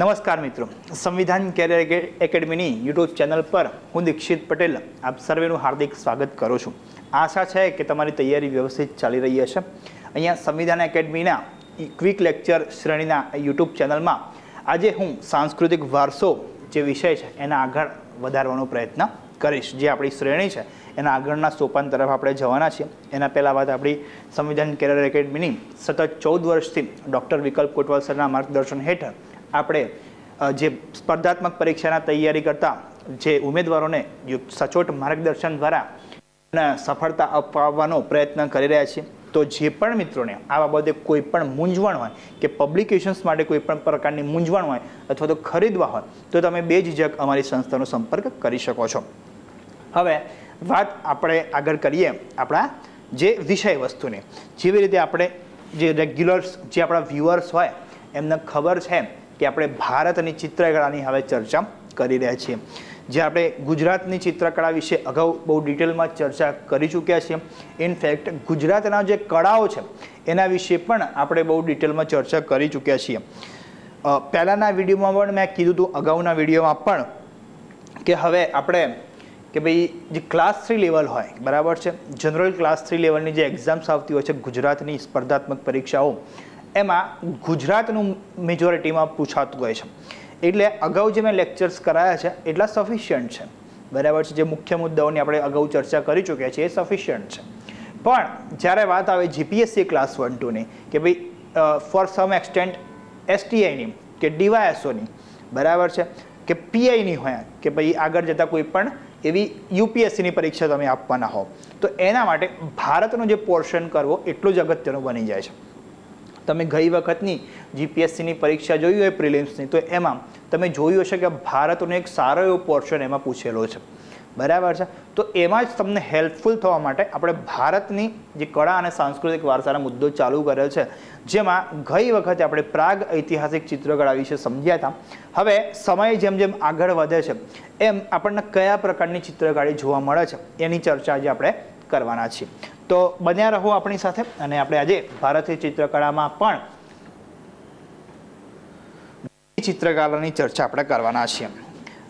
નમસ્કાર મિત્રો. સંવિધાન કેરિયર એકેડમીની યુટ્યુબ ચેનલ પર હું દીક્ષિત પટેલ આપ સર્વેનું હાર્દિક સ્વાગત કરું છું. આશા છે કે તમારી તૈયારી વ્યવસ્થિત ચાલી રહી હશે. અહીંયા સંવિધાન એકેડમીના ક્વિક લેક્ચર શ્રેણીના યુટ્યુબ ચેનલમાં આજે હું સાંસ્કૃતિક વારસો જે વિષય છે એના આગળ વધારવાનો પ્રયત્ન કરીશ. જે આપણી શ્રેણી છે એના આગળના સોપાન તરફ આપણે જવાના છીએ. એના પહેલાં વાત આપણી સંવિધાન કેરિયર એકેડમીની સતત ચૌદ વર્ષથી ડૉક્ટર વિકલ્પ કોટવાલ સરના માર્ગદર્શન હેઠળ આપણે જે સ્પર્ધાત્મક પરીક્ષાના તૈયારી કરતા જે ઉમેદવારોને સચોટ માર્ગદર્શન દ્વારા સફળતા અપાવવાનો પ્રયત્ન કરી રહ્યા છીએ, તો જે પણ મિત્રોને આ બાબતે કોઈ પણ મૂંઝવણ હોય કે પબ્લિકેશન્સ માટે કોઈ પણ પ્રકારની મૂંઝવણ હોય અથવા તો ખરીદવા હોય, તો તમે બે ઝીઝક અમારી સંસ્થાનો સંપર્ક કરી શકો છો. હવે વાત આપણે આગળ કરીએ આપણા જે વિષય વસ્તુની. જેવી રીતે આપણે જે રેગ્યુલર્સ જે આપણા વ્યુઅર્સ હોય, એમને ખબર છે કે આપણે ભારતની ચિત્રકળાની હવે ચર્ચા કરી રહ્યા છીએ. જે આપણે ગુજરાતની ચિત્રકળા વિશે અગાઉ બહુ ડિટેલમાં ચર્ચા કરી ચૂક્યા છીએ. ઇનફેક્ટ ગુજરાતના જે કળાઓ છે, એના વિશે પણ આપણે બહુ ડિટેલમાં ચર્ચા કરી ચૂક્યા છીએ. પહેલાંના વિડીયોમાં પણ મેં કીધું હતું, અગાઉના વિડીયોમાં પણ કે હવે આપણે કે ભાઈ જે ક્લાસ થ્રી લેવલ હોય, બરાબર છે? જનરલ ક્લાસ થ્રી લેવલની જે એક્ઝામ્સ આવતી હોય છે ગુજરાતની સ્પર્ધાત્મક પરીક્ષાઓ એમાં ગુજરાતનું મેજોરિટીમાં પૂછાતું હોય છે. એટલે અગાઉ જે મેં લેક્ચર્સ કરાયા છે, એટલા સફિશિયન્ટ છે. બરાબર છે, જે મુખ્ય મુદ્દાઓની આપણે અગાઉ ચર્ચા કરી ચૂક્યા છીએ, એ સફિશિયન્ટ છે. પણ જ્યારે વાત આવે જીપીએસસી ક્લાસ વન ટુની કે ભાઈ ફોર સમ એક્સટેન્ટ એસટીઆઈની કે ડીવાયએસઓની બરાબર છે, કે પીઆઈની હોય, કે ભાઈ આગળ જતાં કોઈ પણ એવી યુપીએસસીની પરીક્ષા તમે આપવાના હો તો એના માટે ભારતનો જે પોર્શન કરવો, એટલું જ અગત્યનું બની જાય છે. તમે ગઈ વખતની જીપીએસસીની પરીક્ષા જોઈ હોય પ્રિલિમ્સની તો એમાં તમે જોયું હશે કે ભારતનો એક સારો એવો પોર્શન એમાં પૂછેલો છે. બરાબર છે? તો એમાં જ તમને હેલ્પફુલ થવા માટે આપણે ભારતની જે કળા અને સાંસ્કૃતિક વારસાના મુદ્દો ચાલુ કરેલ છે, જેમાં ગઈ વખતે આપણે પ્રાગ ઐતિહાસિક ચિત્રકળા વિશે સમજ્યા હતા. હવે સમય જેમ જેમ આગળ વધે છે, એમ આપણને કયા પ્રકારની ચિત્રકાળી જોવા મળે છે, એની ચર્ચા આજે આપણે કરવાના છીએ તો બન્યા રહો આપણી સાથે અને આપણે આજે ભારતીય ચિત્રકળામાં પણ ચિત્રકલાની ચર્ચા આપણે કરવાના છીએ.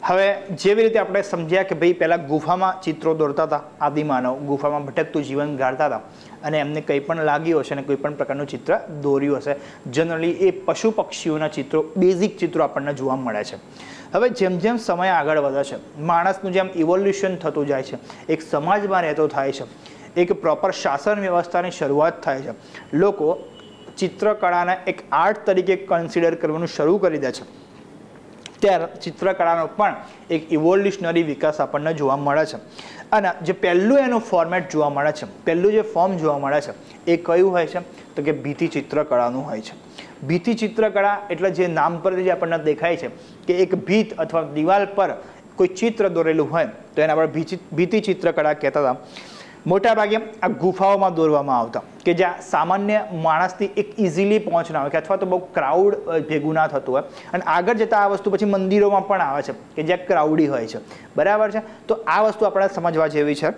હવે જેવી રીતે આપણે સમજ્યા કે ભાઈ પહેલાં ગુફામાં ચિત્રો દોરતા હતા, આદિમાનવ ગુફામાં ભટકતું જીવન ગાળતા હતા અને એમને કંઈ પણ લાગ્યું હશે અને કોઈ પણ પ્રકારનું ચિત્ર દોર્યું હશે. જનરલી એ પશુ પક્ષીઓના ચિત્રો બેઝિક ચિત્રો આપણને જોવા મળે છે. હવે જેમ જેમ સમય આગળ વધે છે, માણસનું જેમ ઇવોલ્યુશન થતું જાય છે, એક સમાજમાં રહેતો થાય છે, એક પ્રોપર શાસન વ્યવસ્થાની શરૂઆત થાય છે, લોકો ચિત્રકળાને એક આર્ટ તરીકે કન્સિડર કરવાનું શરૂ કરી દે છે. ત્યારે ચિત્રકળાનો પણ એક ઇવોલ્યુશનરી વિકાસ આપણને જોવા મળે છે. અને જે પહેલું એનું ફોર્મેટ જોવા મળે છે, પહેલું જે ફોર્મ જોવા મળે છે, એ કયું હોય છે? તો કે ભીતિ ચિત્રકળાનું હોય છે. ભીતિ ચિત્રકળા એટલે જે નામ પરથી જે આપણને દેખાય છે કે એક ભીત અથવા દિવાલ પર કોઈ ચિત્ર દોરેલું હોય, તો એને આપણે ભીતિ ચિત્રકળા કહેતા હતા. મોટાભાગે આ ગુફાઓમાં દોરવામાં આવતા કે જ્યાં સામાન્ય માણસથી એક ઇઝીલી પહોંચ ના હોય કે અથવા તો બહુ ક્રાઉડ ભેગું ના થતું હોય. અને આગળ જતાં આ વસ્તુ પછી મંદિરોમાં પણ આવે છે કે જ્યાં ક્રાઉડી હોય છે. બરાબર છે? તો આ વસ્તુ આપણે સમજવા જેવી છે.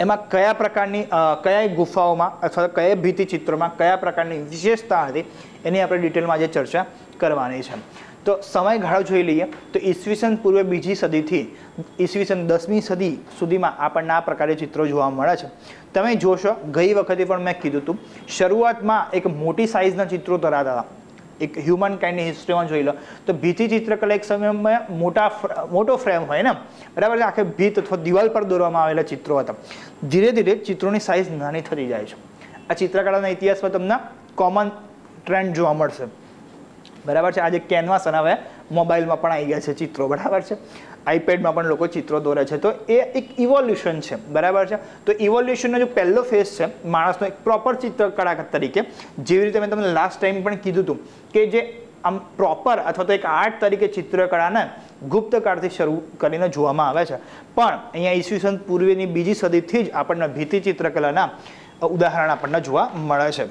એમાં કયા પ્રકારની કયા ગુફાઓમાં અથવા કયા ભીતિ ચિત્રોમાં કયા પ્રકારની વિશેષતા હતી, એની આપણે ડિટેલમાં આજે ચર્ચા કરવાની છે. તો સમયગાળો જોઈ લઈએ, તો ઈસવીસન પૂર્વે બીજી સદીથી, ઈસવીસન દસમી સદી સુધીમાં આપણને આ પ્રકારે ચિત્રો જોવા મળે છે. તમે જોશો, ગઈ વખતે પણ મેં કીધું હતું શરૂઆતમાં એક મોટી સાઇઝના ચિત્રો ધરાવતા હતા. એક હ્યુમન કાઇન્ડની હિસ્ટ્રીમાં જોઈ લો, તો ભીતિ ચિત્રકલા એક સમયમાં મોટા મોટો ફ્રેમ હોય ને? બરાબર છે? આખે ભીત અથવા દિવાલ પર દોરવામાં આવેલા ચિત્રો હતા. ધીરે ધીરે ચિત્રોની સાઇઝ નાની થતી જાય છે. આ ચિત્રકળાના ઇતિહાસમાં તમને કોમન ટ્રેન્ડ જોવા મળશે. બરાબર છે? આજે કેનવાસ અને હવે મોબાઈલમાં પણ આવી ગયા છે ચિત્રો. બરાબર છે? આઈપેડમાં પણ લોકો ચિત્રો દોરે છે. તો એ એક ઇવોલ્યુશન છે. બરાબર છે? તો ઇવોલ્યુશનનો જો પહેલો ફેઝ છે, માણસનો એક પ્રોપર ચિત્રકળા તરીકે, જેવી રીતે મેં તમને લાસ્ટ ટાઈમ પણ કીધું હતું કે જે આમ પ્રોપર અથવા તો એક આર્ટ તરીકે ચિત્રકળાને ગુપ્તકાળથી શરૂ કરીને જોવામાં આવે છે. પણ અહીંયા ઈસવીસન પૂર્વેની બીજી સદીથી જ આપણને ભીતિ ચિત્રકલાના ઉદાહરણ આપણને જોવા મળે છે.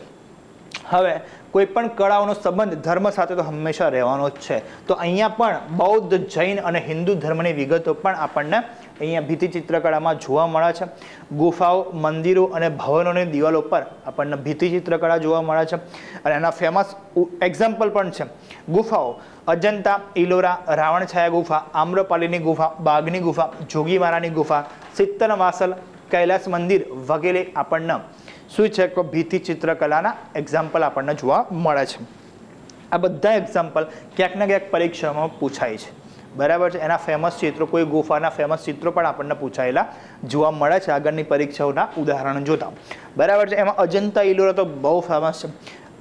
હવે કોઈ પણ કળાઓનો સંબંધ ધર્મ સાથે તો હંમેશા રહેવાનો જ છે. તો અહીંયા પણ બૌદ્ધ, જૈન અને હિન્દુ ધર્મની વિગતો પણ આપણને અહીંયા ભીતિ ચિત્રકળામાં જોવા મળે છે. ગુફાઓ, મંદિરો અને ભવનોની દિવાલો પર આપણને ભીતિ ચિત્રકળા જોવા મળે છે. અને એના ફેમસ એક્ઝામ્પલ પણ છે. ગુફાઓ, અજંતા, ઇલોરા રાવણછાયા ગુફા, આમ્રપાલીની ગુફા બાગની ગુફા, જોગીમારાની ગુફા સિત્તન વાસલ કૈલાસ મંદિર વગેરે આપણને શું છે કે ભીતિ ચિત્રકલાના એક્ઝામ્પલ આપણને જોવા મળે છે. આ બધા એક્ઝામ્પલ ક્યાંક ને ક્યાંક પરીક્ષામાં પૂછાય છે. બરાબર છે? એના ફેમસ ચિત્રો, કોઈ ગુફાના ફેમસ ચિત્રો પણ આપણને પૂછાયેલા જોવા મળે છે. આગળની પરીક્ષાઓના ઉદાહરણ જોતા. બરાબર છે? એમાં અજંતા ઇલોરા તો બહુ ફેમસ છે.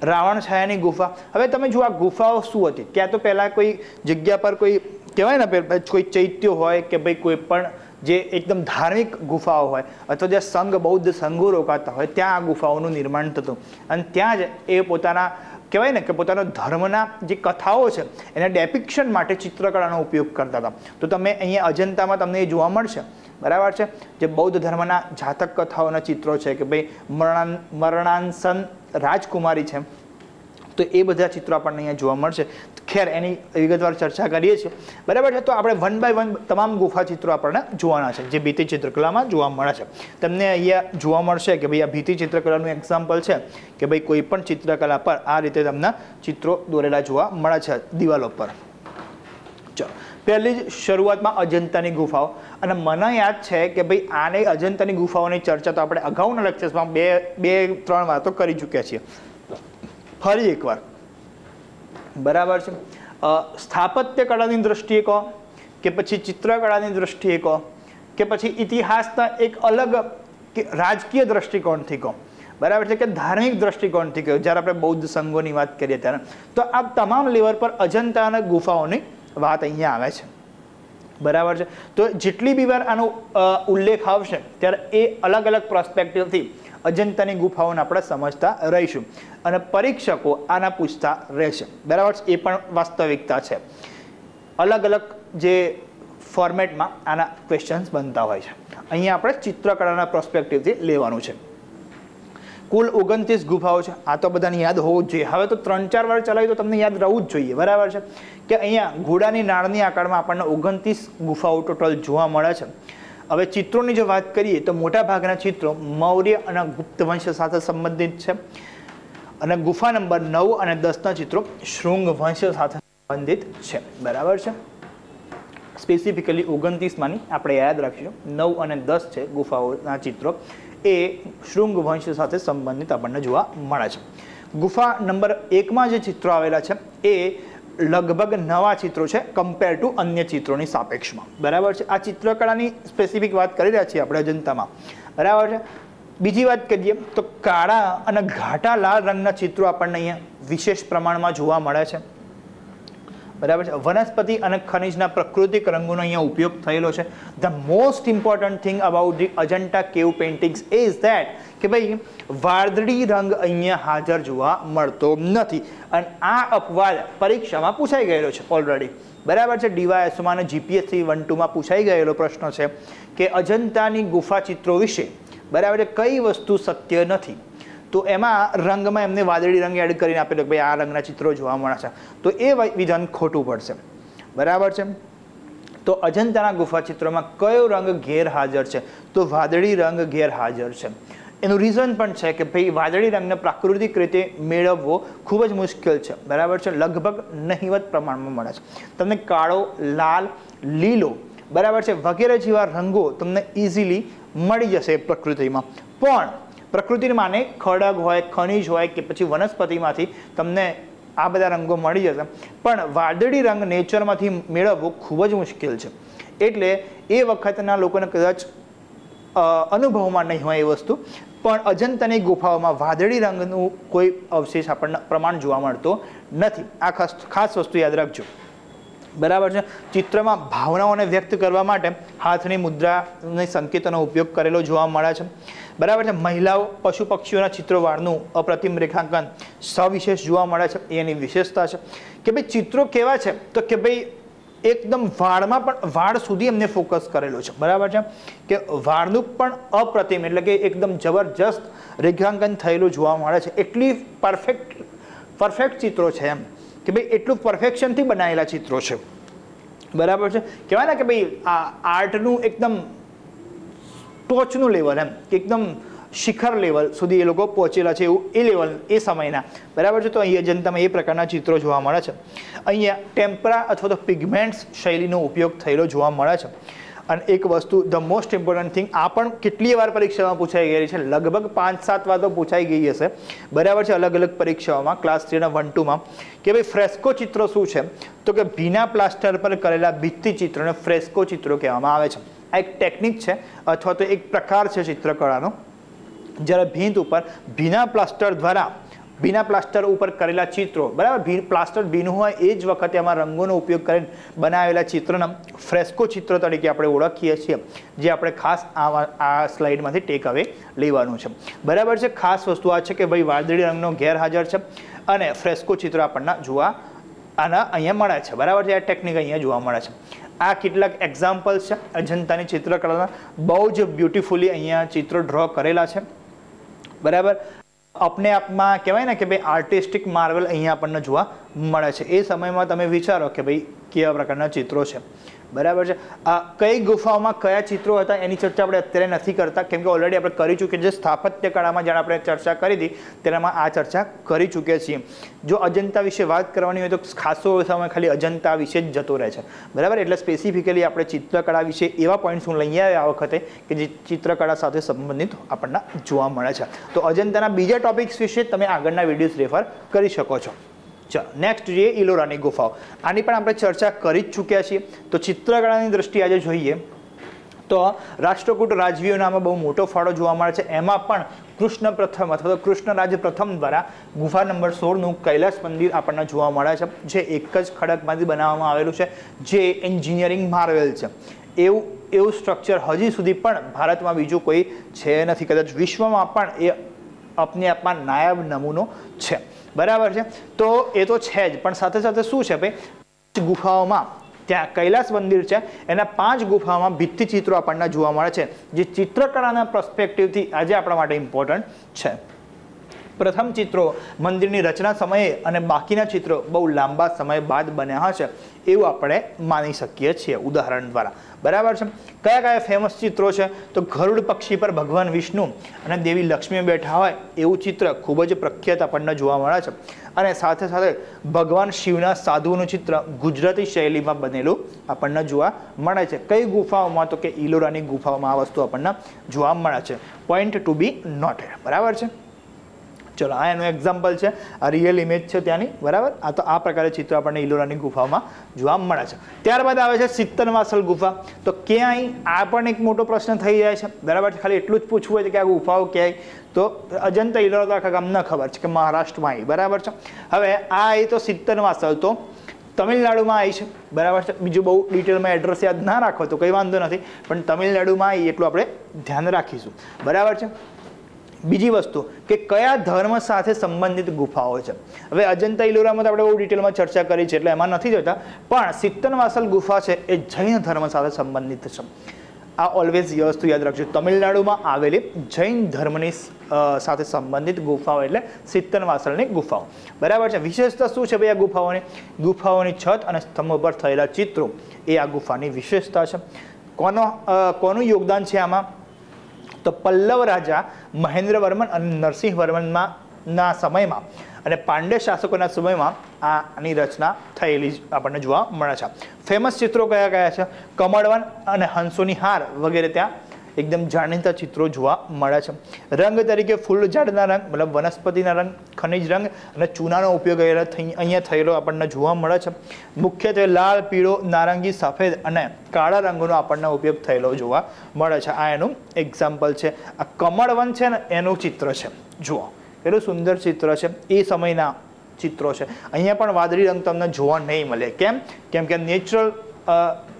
રાવણ છાયાની ગુફા. હવે તમે જુઓ, આ ગુફાઓ શું હતી? ત્યાં તો પહેલાં કોઈ જગ્યા પર કોઈ, કહેવાય ને કોઈ ચૈત્યો હોય કે ભાઈ કોઈ પણ જે એકદમ ધાર્મિક ગુફાઓ હોય અથવા જે સંઘ, બૌદ્ધ સંઘો રોકાતા હોય, ત્યાં આ ગુફાઓનું નિર્માણ થતું. અને ત્યાં જ એ પોતાના, કહેવાય ને કે પોતાનો ધર્મના જે કથાઓ છે, એના ડેપિક્શન માટે ચિત્રકળાનો ઉપયોગ કરતા હતા. તો તમે અહીંયા અજંતામાં તમને એ જોવા મળશે. બરાબર છે? જે બૌદ્ધ ધર્મના જાતક કથાઓના ચિત્રો છે કે ભાઈ મરણાન મરણાંસન રાજકુમારી છે. તો એ બધા ચિત્રો આપણને અહીંયા જોવા મળશે. ખેર, એની વિગતવાર ચર્ચા કરીએ છીએ. બરાબર છે? તો આપણે વન બાય વન તમામ ગુફા ચિત્રો આપણને જોવાના છે, જે ભીતિ ચિત્રકલામાં જોવા મળે છે. તમને અહીંયા જોવા મળશે કે ભાઈ આ ભીતિ ચિત્રકલાનું એક્ઝામ્પલ છે કે ભાઈ કોઈ પણ ચિત્રકલા પર આ રીતે તમને ચિત્રો દોરેલા જોવા મળે છે દિવાલો પર. ચલો. પહેલી જ શરૂઆતમાં અજંતાની ગુફાઓ. અને મને યાદ છે કે ભાઈ આને અજંતાની ગુફાઓની ચર્ચા તો આપણે અગાઉના લેક્ચર્સમાં બે બે, ત્રણ વાતો કરી ચૂક્યા છીએ. ફરી એકવાર. બરાબર છે? સ્થાપત્ય કળાની દ્રષ્ટિએ કહો કે પછી ચિત્રકળાની દ્રષ્ટિએ કહો કે પછી ઇતિહાસના એક અલગ રાજકીય દ્રષ્ટિકોણથી કહો. બરાબર છે કે ધાર્મિક દ્રષ્ટિકોણથી કહો. જ્યારે આપણે બૌદ્ધ સંઘોની વાત કરીએ ત્યારે, તો આ તમામ લેવલ પર અજંતા અને ગુફાઓની વાત અહીંયા આવે છે. બરાબર છે? તો જેટલી બી વાર આનો ઉલ્લેખ આવશે, ત્યારે એ અલગ અલગ પ્રોસ્પેક્ટિવથી અજંતાની ગુફાઓને આપણે સમજતા રહીશું. અને પરીક્ષકો આના પૂછતા રહેશે. બરાબર એ પણ વાસ્તવિકતા છે. અલગ અલગ જે ફોર્મેટમાં આના ક્વેશ્ચન્સ બનતા હોય છે. અહીંયા આપણે ચિત્રકળાના પ્રોસ્પેક્ટિવથી લેવાનું છે. કુલ ઓગણત્રીસ ગુફાઓ છે. આ તો બધાને યાદ હોવું જ જોઈએ. હવે તો ત્રણ ચાર વાર ચલાવી તો તમને યાદ રહેવું જ જોઈએ. બરાબર છે? કે અહીંયા ઘોડાની નાળની આકારમાં આપણને ઓગણત્રીસ ગુફાઓ ટોટલ જોવા મળે છે. હવે ચિત્રોની જો વાત કરીએ તો મોટા ભાગના ચિત્રો મૌર્ય અને ગુપ્ત વંશ સાથે સંબંધિત છે. અને ગુફા નંબર નવ અને દસના ચિત્રો શૃંગ વંશ સાથે સંબંધિત છે. બરાબર છે? સ્પેસિફિકલી ઓગણત્રીસમાંની આપણે યાદ રાખીશું. નવ અને દસ છે ગુફાઓના ચિત્રો. એ શૃંગ વંશ સાથે સંબંધિત આપણને જોવા મળે છે. ગુફા નંબર એકમાં જે ચિત્રો આવેલા છે, એ લગભગ નવા ચિત્રો છે કમ્પેર ટુ અન્ય ચિત્રોની સાપેક્ષમાં. બરાબર છે? આ ચિત્રકળાની સ્પેસિફિક વાત કરી રહ્યા છીએ આપણે અજંતામાં. બરાબર છે? બીજી વાત કરીએ તો કાળા અને ઘાટા લાલ રંગના ચિત્રો આપણને અહીંયા વિશેષ પ્રમાણમાં જોવા મળે છે. બરાબર છે? વનસ્પતિ અને ખનિજના પ્રાકૃતિક રંગોનો અહીંયા ઉપયોગ થયેલો છે. The most important thing about the Ajanta cave paintings is that કે ભાઈ, વાદળી રંગ અહીંયા હાજર જોવા મળતો નથી. અને આ અપવાદ પરીક્ષામાં પૂછાઈ ગયેલો છે ઓલરેડી બરાબર છે? ડીવાયએસમાં અને જીપીએસસી વન ટુમાં પૂછાઈ ગયેલો પ્રશ્ન છે કે અજંતાની ગુફા ચિત્રો વિશે બરાબર છે? કઈ વસ્તુ સત્ય નથી? તો એમાં રંગમાં એમને વાદળી રંગ એડ કરીને આપેલો કે ભાઈ આ રંગના ચિત્રો જોવા મળશે તો એ વિધાન ખોટું પડશે. બરાબર છે? તો અજંતાના ગુફા ચિત્રોમાં કયો રંગ ગેરહાજર છે? તો વાદળી રંગ ગેરહાજર છે. એનું રીઝન પણ છે કે ભાઈ વાદળી રંગને પ્રાકૃતિક રીતે મેળવવો ખૂબ જ મુશ્કેલ છે. બરાબર છે? લગભગ નહિવત પ્રમાણમાં મળે છે. તમને કાળો, લાલ, લીલો, બરાબર છે? વગેરે જેવા રંગો તમને ઇઝીલી મળી જશે પ્રકૃતિમાં. પણ પ્રકૃતિને માને ખડગ હોય, ખનિજ હોય કે પછી વનસ્પતિમાંથી તમને આ બધા રંગો મળી જશે. પણ વાદળી રંગ નેચરમાંથી મેળવવો ખૂબ જ મુશ્કેલ છે. એટલે એ વખતના લોકોને કદાચ અનુભવમાં નહીં હોય એ વસ્તુ, પણ અજંતાની ગુફાઓમાં વાદળી રંગનું કોઈ અવશેષ આપણને પ્રમાણ જોવા મળતો નથી. આ ખાસ ખાસ વસ્તુ યાદ રાખજો. બરાબર છે. ચિત્રમાં ભાવનાઓને વ્યક્ત કરવા માટે હાથની મુદ્રાની સંકેતોનો ઉપયોગ કરેલો જોવા મળે છે. બરાબર છે. મહિલાઓ પશુ પક્ષીઓના ચિત્રો વાળનું અપ્રતિમ રેખાંકન સવિશેષ જોવા મળે છે. એની વિશેષતા છે કે ભાઈ ચિત્રો કેવા છે? તો કે ભાઈ એકદમ વાળમાં પણ વાળ સુધી એમને ફોકસ કરેલો છે. બરાબર છે? કે વાળનું પણ અપ્રતિમ એટલે કે એકદમ જબરજસ્ત રેખાંકન થયેલું જોવા મળે છે. એટલી પરફેક્ટ પરફેક્ટ ચિત્રો છે એમ. કે ભાઈ એટલું પરફેક્શનથી બનાવેલા ચિત્રો છે. બરાબર છે? કહેવાય ને કે ભાઈ આ આર્ટનું એકદમ ટોચનું લેવલ એમ, કે એકદમ શિખર લેવલ સુધી એ લોકો પહોંચેલા છે એવું એ લેવલ એ સમયના. બરાબર છે? તો અહીંયા જનતામાં એ પ્રકારના ચિત્રો જોવા મળે છે. અહીંયા ટેમ્પરા અથવા તો પિગમેન્ટ્સ શૈલીનો ઉપયોગ થયેલો જોવા મળે છે. અને એક વસ્તુ ધ મોસ્ટ ઇમ્પોર્ટન્ટ થિંગ આ પણ કેટલી વાર પરીક્ષામાં પૂછાઈ ગયેલી છે? લગભગ પાંચ, સાત વાર તો પૂછાઈ ગઈ હશે. બરાબર છે, અલગ અલગ પરીક્ષાઓમાં ક્લાસ થ્રીના વન ટુમાં કે ભાઈ ફ્રેસ્કો ચિત્રો શું છે? તો કે ભીના પ્લાસ્ટર પર કરેલા ભિત્તિ ચિત્રોને ફ્રેસ્કો ચિત્રો કહેવામાં આવે છે. આ એક ટેકનિક છે, અથવા તો એક પ્રકાર છે ચિત્રકળાનો. જ્યારે ભીંત ઉપર ભીના પ્લાસ્ટર દ્વારા ભીના પ્લાસ્ટર ઉપર કરેલા ચિત્રો. બરાબર? ભી, પ્લાસ્ટર ભીનું હોય એ જ વખતે આમાં રંગોનો ઉપયોગ કરીને બનાવેલા ચિત્રના ફ્રેસ્કો ચિત્ર તરીકે આપણે ઓળખીએ છીએ, જે આપણે ખાસ આ આ સ્લાઇડમાંથી ટેક અવે લેવાનું છે. બરાબર છે? ખાસ વસ્તુ આ છે કે ભાઈ વાદળી રંગનો ગેરહાજર છે અને ફ્રેસ્કો ચિત્ર આપણને જોવા આના અહીંયા મળે છે. બરાબર છે? આ ટેકનિક અહીંયા જોવા મળે છે. આ કેટલાક એક્ઝામ્પલ્સ છે અજંતાની ચિત્રકળાના. બહુ જ બ્યુટિફુલી અહીંયા ચિત્રો ડ્રો કરેલા છે. બરાબર? અપને આપમાં કહેવાય ને કે ભાઈ આર્ટિસ્ટિક માર્વેલ અહીંયા આપણને જોવા મળે છે. એ સમયમાં તમે વિચારો કે ભાઈ કેવા પ્રકારના ચિત્રો છે. બરાબર છે? આ કઈ ગુફાઓમાં કયા ચિત્રો હતા એની ચર્ચા આપણે અત્યારે નથી કરતા. કેમ કે ઓલરેડી આપણે કરી ચૂકીએ જે સ્થાપત્ય કળામાં જ્યારે આપણે ચર્ચા કરી હતી, તેનામાં આ ચર્ચા કરી ચૂક્યા છીએ. જો અજંતા વિશે વાત કરવાની હોય તો ખાસો સમય ખાલી અજંતા વિશે જ જતો રહે છે. બરાબર? એટલે સ્પેસિફિકલી આપણે ચિત્રકળા વિશે એવા પોઈન્ટ્સ હું લઈ આવ્યા વખતે કે જે ચિત્રકળા સાથે સંબંધિત આપણને જોવા મળે છે. તો અજંતાના બીજા ટોપિક્સ વિશે તમે આગળના વિડીયોઝ રેફર કરી શકો છો. નેક્સ્ટ જોઈએ ઇલોરાની ગુફાઓ. આની પણ આપણે ચર્ચા કરી જ ચૂક્યા છીએ. તો ચિત્રકળાની દ્રષ્ટિએ આજે જોઈએ તો રાષ્ટ્રકૂટ રાજવીઓનામાં બહુ મોટો ફાળો જોવા મળે છે. એમાં પણ કૃષ્ણ પ્રથમ અથવા તો કૃષ્ણરાજ પ્રથમ દ્વારા ગુફા નંબર સોળનું કૈલાસ મંદિર આપણને જોવા મળે છે. જે એક જ ખડકમાંથી બનાવવામાં આવેલું છે. જે એન્જિનિયરિંગ માર્વેલ છે. એવું એવું સ્ટ્રક્ચર હજી સુધી પણ ભારતમાં બીજું કોઈ છે નથી. કદાચ વિશ્વમાં પણ એ આપને આપમાં નાયબ નમૂનો છે. બરાબર છે? તો એ તો છે જ. પણ સાથે સાથે શું છે ભાઈ? ગુફાઓમાં, ત્યાં કૈલાસ મંદિર છે, એના પાંચ ગુફાઓમાં ભિત્તિચિત્રો આપણને જોવા મળે છે. જે ચિત્રકળાના પ્રસ્પેક્ટિવથી આજે આપણા માટે ઇમ્પોર્ટન્ટ છે. પ્રથમ ચિત્રો મંદિરની રચના સમયે અને બાકીના ચિત્રો બહુ લાંબા સમય બાદ બન્યા હશે. એવું આપણે માની શકીએ છીએ ઉદાહરણ દ્વારા. બરાબર છે? કયા કયા ફેમસ ચિત્રો છે? તો ગરુડ પક્ષી પર ભગવાન વિષ્ણુ અને દેવી લક્ષ્મી બેઠા હોય એવું ચિત્ર ખૂબ જ પ્રખ્યાત આપણને જોવા મળે છે. અને સાથે સાથે ભગવાન શિવના સાધુનું ચિત્ર ગુજરાતી શૈલીમાં બનેલું આપણને જોવા મળે છે. કઈ ગુફાઓમાં તો કે ઇલોરાની ગુફાઓમાં આ વસ્તુ આપણને જોવા મળે છે? પોઈન્ટ ટુ બી નોટેડ બરાબર છે? ચલો, આ એનું એક્ઝામ્પલ છે. આ રિયલ ઇમેજ છે ત્યાંની, બરાબર? આ તો આ પ્રકારે ચિત્ર આપણને ઇલોરાની ગુફામાં જોવા મળે છે. ત્યારબાદ આવે છે સિત્તનવાસલ ગુફા. તો ક્યાંય આ પણ એક મોટો પ્રશ્ન થઈ જાય છે. બરાબર? ખાલી એટલું જ પૂછવું હોય કે આ ગુફાઓ ક્યાંય. તો અજંતા ઇલોરા તો આખા ગામને ખબર છે કે મહારાષ્ટ્રમાં આવી બરાબર છે? હવે આ એ તો સિત્તનવાસલ તો તમિલનાડુમાં આવી છે. બરાબર છે? બીજું બહુ ડિટેલમાં એડ્રેસ યાદ ના રાખો તો કંઈ વાંધો નથી. પણ તમિલનાડુમાં આવી એટલું આપણે ધ્યાન રાખીશું. બરાબર છે? બીજી વસ્તુ કે કયા ધર્મ સાથે સંબંધિત ગુફાઓ છે. હવે અજંતા ઇલોરામાં તો આપણે બહુ ડિટેલમાં ચર્ચા કરી છે એટલે એમાં નથી જતા, પણ સિત્તનવાસલ ગુફા છે એ જૈન ધર્મ સાથે સંબંધિત છે. આ ઓલવેઝ એ વસ્તુ યાદ રાખજો, તમિલનાડુમાં આવેલી જૈન ધર્મની સાથે સંબંધિત ગુફાઓ એટલે સિત્તનવાસલની ગુફાઓ. બરાબર છે? વિશેષતા શું છે ભાઈ આ ગુફાઓની? ગુફાઓની છત અને સ્તંભ પર થયેલા ચિત્રો. એ આ ગુફાની વિશેષતા છે. કોનો કોનું યોગદાન છે આમાં? તો પલ્લવ રાજા મહેન્દ્ર વર્મન અને નરસિંહ વર્મનમાં ના સમયમાં અને પાંડે શાસકોના સમયમાં આની રચના થયેલી આપણને જોવા મળે છે. ફેમસ ચિત્રો કયા કયા છે? કમળવન અને હંસોની હાર વગેરે ત્યાં એકદમ જાણીતા ચિત્રો જોવા મળે છે. રંગ તરીકે ફૂલ ઝાડના રંગ, મતલબ વનસ્પતિના રંગ, ખનિજ રંગ અને ચૂનાનો ઉપયોગ અહીંયા થયેલો આપણને જોવા મળે છે. મુખ્યત્વે લાલ, પીળો, નારંગી, સફેદ અને કાળા રંગનો આપણને ઉપયોગ થયેલો જોવા મળે છે. આ એનું એક્ઝામ્પલ છે. આ કમળવન છે ને, એનું ચિત્ર છે. જુઓ. એટલું સુંદર ચિત્ર છે. એ સમયના ચિત્રો છે. અહીંયા પણ વાદળી રંગ તમને જોવા નહીં મળે. કેમ? કેમ કે નેચરલ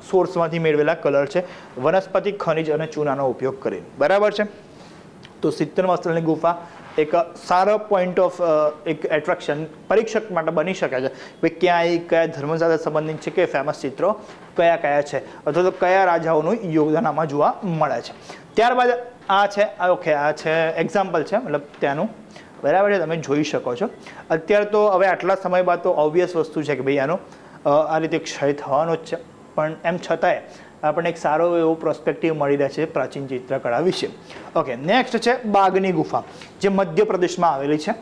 સોર્સમાંથી મેળવેલા કલર છે. વનસ્પતિ, ખનિજ અને ચૂનાનો ઉપયોગ કરીને. બરાબર છે? તો સિત્તેર વસ્ત્રની ગુફા એક સારો પોઈન્ટ ઓફ એક એટ્રેક્શન પરીક્ષક માટે બની શકે છે. કે ક્યાં એ કયા ધર્મ સાથે સંબંધિત છે, કે ફેમસ ચિત્રો કયા કયા છે, અથવા તો કયા રાજાઓનું યોગદાન આમાં જોવા મળે છે. ત્યારબાદ આ છે ઓકે આ છે એક્ઝામ્પલ છે, મતલબ ત્યાંનું. બરાબર છે? તમે જોઈ શકો છો. અત્યારે તો હવે આટલા સમય બાદ તો ઓબ્વિયસ વસ્તુ છે કે ભાઈ આનો આ રીતે ક્ષય થવાનો જ છે. પણ એમ છતાંય આપણને એક સારો એવો પ્રોસ્પેક્ટિવ મળી રહે છે પ્રાચીન ચિત્રકળા વિશે. ઓકે નેક્સ્ટ છે બાગની ગુફા, જે મધ્યપ્રદેશમાં આવેલી છે.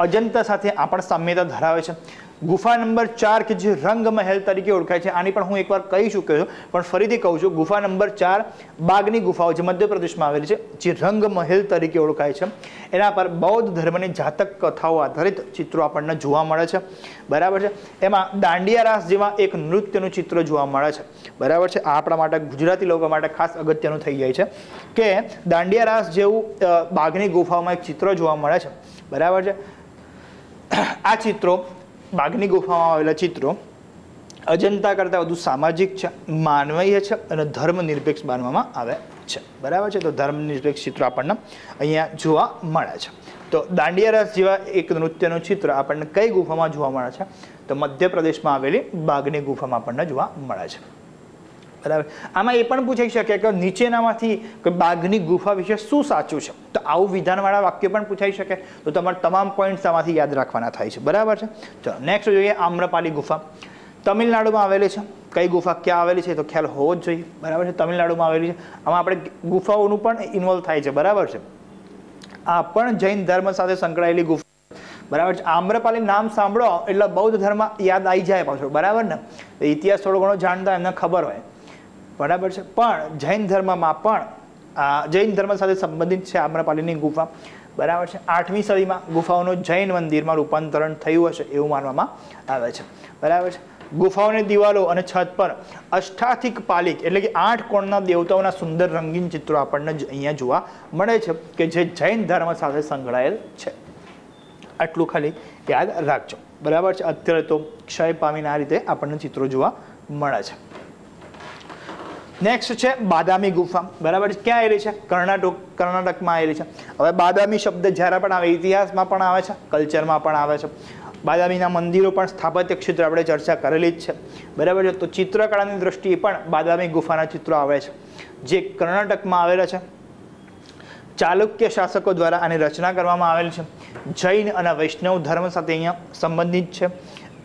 અજંતા સાથે આ પણ સામ્યતા ધરાવે છે. ગુફા નંબર ચાર કે જે રંગ મહેલ તરીકે ઓળખાય છે, આની પણ હું એકવાર કહી ચૂક્યો છું, પણ ફરીથી કહું છું, ગુફા નંબર ચાર બાગની ગુફાઓ જે મધ્યપ્રદેશમાં આવેલી છે, જે રંગ મહેલ તરીકે ઓળખાય છે. એના પર બૌદ્ધ ધર્મની જાતક કથાઓ આધારિત ચિત્રો આપણને જોવા મળે છે. બરાબર છે? એમાં દાંડિયા રાસ જેવા એક નૃત્યનું ચિત્ર જોવા મળે છે. બરાબર છે? આ આપણા માટે ગુજરાતી લોકો માટે ખાસ અગત્યનું થઈ જાય છે કે દાંડિયા રાસ જેવું બાગની ગુફાઓમાં એક ચિત્ર જોવા મળે છે. બરાબર છે? આ ચિત્રો બાગની ગુફામાં આવેલા ચિત્રો અજંતા કરતાં વધુ સામાજિક છે, માનવીય છે અને ધર્મનિરપેક્ષ માનવામાં આવે છે. બરાબર છે? તો ધર્મનિરપેક્ષ ચિત્રો આપણને અહીંયા જોવા મળે છે. તો દાંડિયા રાસ જેવા એક નૃત્યનું ચિત્ર આપણને કઈ ગુફામાં જોવા મળે છે? તો મધ્યપ્રદેશમાં આવેલી બાગની ગુફામાં આપણને જોવા મળે છે. બરાબર. આમાં એ પણ પૂછાઈ શકે કે નીચેનામાંથી બાઘની ગુફા વિશે શું સાચું છે? તો આવું વિધાનવાળા વાક્ય પણ પૂછાઈ શકે. તો તમારે તમામ પોઈન્ટ્સ આમાંથી યાદ રાખવાના થાય છે. બરાબર છે? ચલો નેક્સ્ટ જોઈએ આમ્રપાલી ગુફા. તમિલનાડુમાં આવેલી છે. કઈ ગુફા ક્યાં આવેલી છે તો ખ્યાલ હોવો જ જોઈએ. બરાબર છે? તમિલનાડુમાં આવેલી છે. આમાં આપણે ગુફાઓનું પણ ઇન્વોલ્વ થાય છે. બરાબર છે? આ પણ જૈન ધર્મ સાથે સંકળાયેલી ગુફા બરાબર છે? આમ્રપાલી નામ સાંભળો એટલે બૌદ્ધ ધર્મ યાદ આવી જાય પાછો. બરાબર ને? ઇતિહાસ થોડો ઘણો જાણતા એમને ખબર હોય. બરાબર છે. પણ જૈન ધર્મમાં પણ જૈન ધર્મ સાથે સંબંધિત છે આમ્રપાલીની ગુફા. બરાબર છે. આઠમી સદીમાં ગુફાઓનું જૈન મંદિરમાં રૂપાંતરણ થયું હશે એવું માનવામાં આવે છે. બરાબર છે. ગુફાઓની દિવાલો અને છત પર અષ્ટાથિક પાલિક એટલે કે આઠ કોણના દેવતાઓના સુંદર રંગીન ચિત્રો આપણને અહીંયા જોવા મળે છે કે જે જૈન ધર્મ સાથે સંકળાયેલ છે. આટલું ખાલી યાદ રાખજો. બરાબર છે. અત્યારે તો ક્ષય પામીને આ રીતે આપણને ચિત્રો જોવા મળે છે. નેક્સ્ટ છે બાદામી ગુફા. બરાબર? ક્યાં આવેલી છે? કર્ણાટક, કર્ણાટકમાં આવેલી છે. હવે બાદામી શબ્દ જ્યારે પણ આવે, ઇતિહાસમાં પણ આવે છે, કલ્ચરમાં પણ આવે છે. બાદામીના મંદિરો પણ સ્થાપત્ય ક્ષેત્રે આપણે ચર્ચા કરેલી જ છે. બરાબર છે? તો ચિત્રકળાની દ્રષ્ટિએ પણ બાદામી ગુફાના ચિત્રો આવે છે. જે કર્ણાટકમાં આવેલા છે. ચાલુક્ય શાસકો દ્વારા આની રચના કરવામાં આવેલ છે. જૈન અને વૈષ્ણવ ધર્મ સાથે અહીંયા સંબંધિત છે.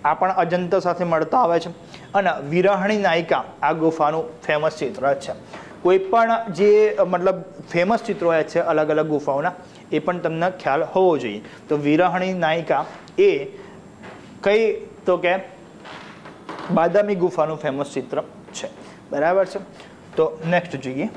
આ પણ અજંતા સાથે મળતા આવે છે. અને વિરહણી નાયિકા આ ગુફાનું ફેમસ ચિત્ર છે. કોઈ પણ જે, મતલબ ફેમસ ચિત્રો છે અલગ અલગ ગુફાઓના, એ પણ તમને ખ્યાલ હોવો જોઈએ. તો વિરહણી નાયિકા એ કઈ તો કે બાદામી ગુફાનું ફેમસ ચિત્ર છે. બરાબર છે? તો નેક્સ્ટ જોઈએ.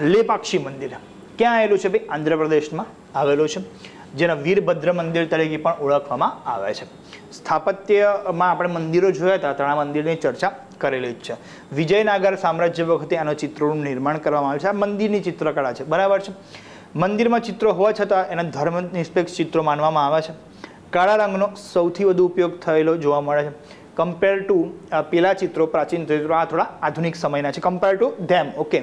લેપાક્ષી મંદિર. ક્યાં આવેલું છે ભાઈ? આંધ્રપ્રદેશમાં આવેલું છે. જેને વીરભદ્ર મંદિર તરીકે પણ ઓળખવામાં આવે છે. સ્થાપત્યમાં આપણે મંદિરો જોયા હતા ત્રણા મંદિરની ચર્ચા કરેલી જ છે. વિજયનગર સામ્રાજ્ય વખતે આના ચિત્રોનું નિર્માણ કરવામાં આવે છે. આ મંદિરની ચિત્રકળા છે. બરાબર છે? મંદિરમાં ચિત્રો હોવા છતાં એના ધર્મ નિષ્પેક્ષ ચિત્રો માનવામાં આવે છે. કાળા રંગનો સૌથી વધુ ઉપયોગ થયેલો જોવા મળે છે. કમ્પેર ટુ પેલા ચિત્રો, પ્રાચીન ચિત્રો, આ થોડા આધુનિક સમયના છે. કમ્પેર ટુ ધેમ ઓકે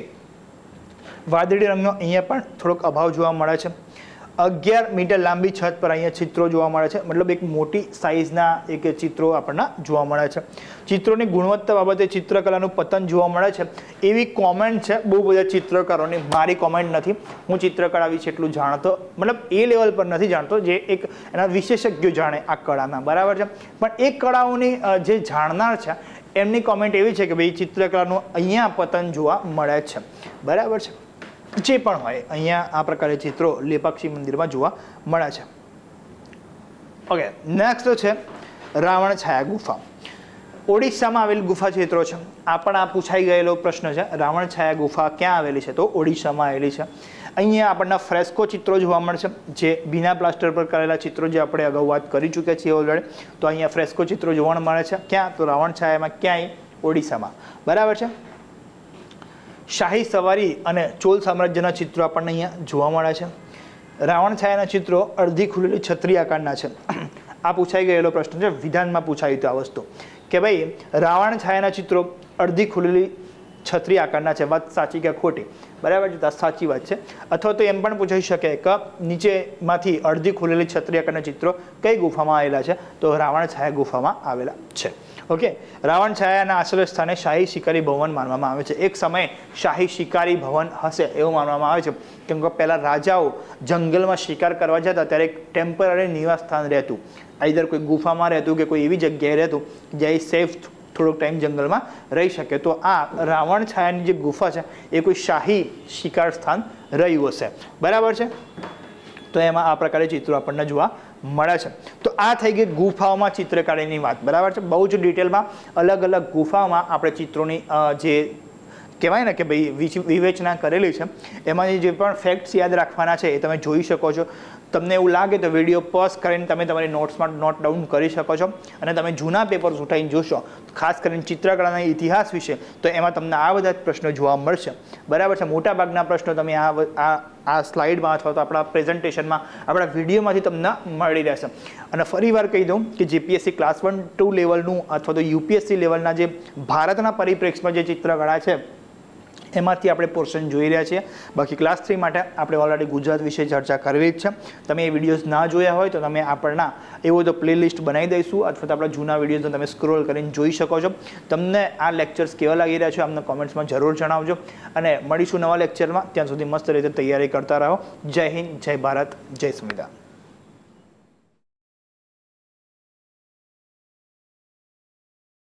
વાદળી રંગનો અહીંયા પણ થોડોક અભાવ જોવા મળે છે. અગિયાર મીટર લાંબી છત પર અહીંયા ચિત્રો જોવા મળે છે. મતલબ એક મોટી સાઇઝના એક ચિત્રો આપણને જોવા મળે છે. ચિત્રોની ગુણવત્તા બાબતે ચિત્રકલાનું પતન જોવા મળે છે. એવી કોમેન્ટ છે, બહુ બધા ચિત્રકારોની. મારી કોમેન્ટ નથી. હું ચિત્રકળા વિશે એટલું જાણતો, મતલબ એ લેવલ પર નથી જાણતો, જે એક એના વિશેષજ્ઞો જાણે આ કળાના. બરાબર છે? પણ એ કળાઓની જે જાણનાર છે, એમની કોમેન્ટ એવી છે કે ભાઈ ચિત્રકલાનું અહીંયા પતન જોવા મળે છે. બરાબર છે? જે પણ હોય, અહીંયા આ પ્રકારે ચિત્રો લેપાક્ષી મંદિરમાં જોવા મળે છે. ઓકે નેક્સ્ટ છે રાવણ છાયા ગુફા. ઓડિશામાં આવેલ ગુફા ચિત્રો છે. આ પણ આ પૂછાઈ ગયેલો પ્રશ્ન છે, રાવણ છાયા ગુફા ક્યાં આવેલી છે? તો ઓડિશામાં આવેલી છે. અહીંયા આપણને ફ્રેસ્કો ચિત્રો જોવા મળશે જે બીના પ્લાસ્ટર પર કરેલા ચિત્રો જે આપણે અગાઉ વાત કરી ચૂક્યા છીએ ઓલરેડી તો અહીંયા ફ્રેસ્કો ચિત્રો જોવા મળે છે. ક્યાં? તો રાવણ છાયામાં ક્યાંય ઓડિશામાં. બરાબર છે? શાહી સવારી અને ચોલ સામ્રાજ્યના ચિત્રો આપણને અહીંયા જોવા મળે છે. રાવણ છાયાના ચિત્રો અડધી ખુલેલી છત્રી આકારના છે. આ પૂછાઈ ગયેલો પ્રશ્ન છે, વિધાનમાં પૂછાયું હતું આ વસ્તુ. કે ભાઈ, રાવણ છાયાના ચિત્રો અડધી ખુલેલી છત્રી આકારના છે, વાત સાચી કે ખોટી? બરાબર છે સાચી વાત છે. અથવા તો એમ પણ પૂછાઈ શકે કે નીચેમાંથી અડધી ખુલેલી છત્રી આકારના ચિત્રો કઈ ગુફામાં આવેલા છે? તો રાવણ છાયા ગુફામાં આવેલા છે. ઓકે રાવણ છાયાના આશ્રય સ્થાને શાહી શિકારી ભવન માનવામાં આવે છે. એક સમયે શાહી શિકારી ભવન હશે એવું માનવામાં આવે છે. કેમ કે પહેલાં રાજાઓ જંગલમાં શિકાર કરવા જતા ત્યારે એક ટેમ્પરરી નિવાસ સ્થાન રહેતું. આઈધર કોઈ ગુફામાં રહેતું કે કોઈ એવી જગ્યાએ રહેતું જ્યાં સેફ થોડોક ટાઈમ જંગલમાં રહી શકે. તો આ રાવણ છાયાની જે ગુફા છે, એ કોઈ શાહી શિકાર સ્થાન રહ્યું હશે. બરાબર છે? તો એમાં આ પ્રકારે ચિત્રો આપણને જોવા મળે છે. તો આ થઈ ગઈ ગુફાઓમાં ચિત્રકારીની વાત. બરાબર છે? બહુ જ ડિટેલમાં અલગ અલગ ગુફાઓમાં આપણે ચિત્રોની જે કહેવાય ને કે ભાઈ વિવેચના કરેલી છે એમાંની જે પણ ફેક્ટ્સ યાદ રાખવાના છે એ તમે જોઈ શકો છો. તમને એવું લાગે તો વીડિયો પોઝ કરીને તમે તમારી નોટ્સમાં નોટ ડાઉન કરી શકો છો અને તમે જૂના પેપર્સ ઉઠાવીને જોશો. ખાસ કરીને ચિત્રકળાના ઇતિહાસ વિશે તો એમાં તમને આ બધા જ પ્રશ્નો જોવા મળશે. બરાબર છે, મોટાભાગના પ્રશ્નો તમે આ આ સ્લાઇડમાં અથવા તો આપણા પ્રેઝન્ટેશનમાં આપણા વિડીયોમાંથી તમને મળી રહેશે. અને ફરીવાર કહી દઉં કે જીપીએસસી ક્લાસ વન ટુ લેવલનું અથવા તો યુપીએસસી લેવલના જે ભારતના પરિપ્રેક્ષમાં જે ચિત્રકળા છે એમાંથી આપણે પોર્શન જોઈ રહ્યા છીએ. બાકી ક્લાસ થ્રી માટે આપણે ઓલરેડી ગુજરાત વિશે ચર્ચા કરવી જ છે. તમે એ વિડીયોઝ ના જોયા હોય તો તમે આપણના એવો તો પ્લેલિસ્ટ બનાવી દઈશું અથવા તો આપણા જૂના વિડીયોઝને તમે સ્ક્રોલ કરીને જોઈ શકો છો. તમને આ લેક્ચર્સ કેવા લાગી રહ્યા છે અમને કોમેન્ટ્સમાં જરૂર જણાવજો. અને મળીશું નવા લેક્ચરમાં ત્યાં સુધી મસ્ત રીતે તૈયારી કરતા રહો. જય હિન્દ, જય ભારત, જય સંવિધાન.